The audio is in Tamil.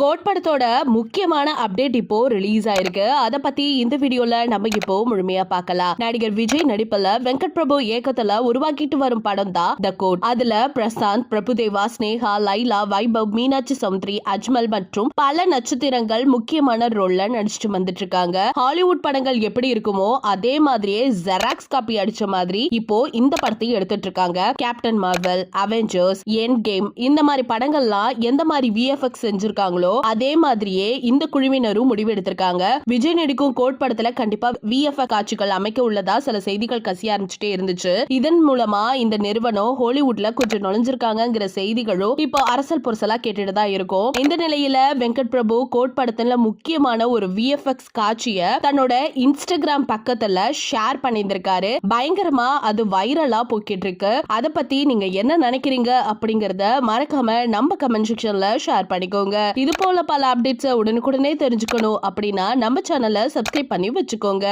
கோட் படத்தோட முக்கியமான அப்டேட் இப்போ ரிலீஸ் ஆயிருக்கு. அதை பத்தி இந்த வீடியோல நம்ம இப்போ முழுமையா பார்க்கலாம். நடிகர் விஜய் நடிப்புல வெங்கட் பிரபு இயக்கத்துல உருவாக்கிட்டு வரும் படம் தான் த கோட் அதுல பிரசாந்த் பிரபுதேவா ஸ்னேகா லைலா வைபவ் மீனாட்சி சௌத்ரி அஜ்மல் மற்றும் பல நட்சத்திரங்கள் முக்கியமான ரோல்ல நடிச்சிட்டு வந்துட்டு இருக்காங்க ஹாலிவுட் படங்கள் எப்படி இருக்குமோ அதே மாதிரியே ஜெராக்ஸ் காப்பி அடிச்ச மாதிரி இப்போ இந்த படத்தையும் எடுத்துட்டு இருக்காங்க Captain Marvel Avengers Endgame இந்த மாதிரி படங்கள்லாம் எந்த மாதிரி விஎஃப்எக்ஸ் செஞ்சிருக்காங்களோ அதே மாதிரியே இந்த குழுவினரும் முடிவெடுத்திருக்காங்க. விஜய் நடிக்கும் கோட் படத்துல கண்டிப்பா விஎஃப்எக் காட்சிகள் அமைக்க உள்ளதா சில செய்திகள் கசிய ஆரம்பிச்சுட்டே இருந்துச்சு. இதன் மூலமா இந்த நிறுவனம் ஹாலிவுட்ல கொஞ்சம் நுழைஞ்சிருக்காங்கிற செய்திகளும் இப்போ அரசல் பொருசலா கேட்டுட்டு தான் இருக்கும். இந்த நிலையில வெங்கட் பிரபு கோட் படத்துல முக்கியமான ஒரு விஎஃப்எக்ஸ் காட்சிய தன்னோட இன்ஸ்டாகிராம் பக்கத்துல ஷேர் பண்ணியிருந்திருக்காரு. பயங்கரமா அது வைரலா போக்கிட்டு இருக்கு அத பத்தி நீங்க என்ன நினைக்கிறீங்க அப்படிங்கறத மறக்காம நம்ம கமெண்ட் செக்ஷன்ல ஷேர் பண்ணிக்கோங்க. இது போல பல அப்டேட்ஸை உடனுக்குடனே தெரிஞ்சுக்கணும் அப்படின்னா நம்ம சேனலை சப்ஸ்கிரைப் பண்ணி வச்சுக்கோங்க.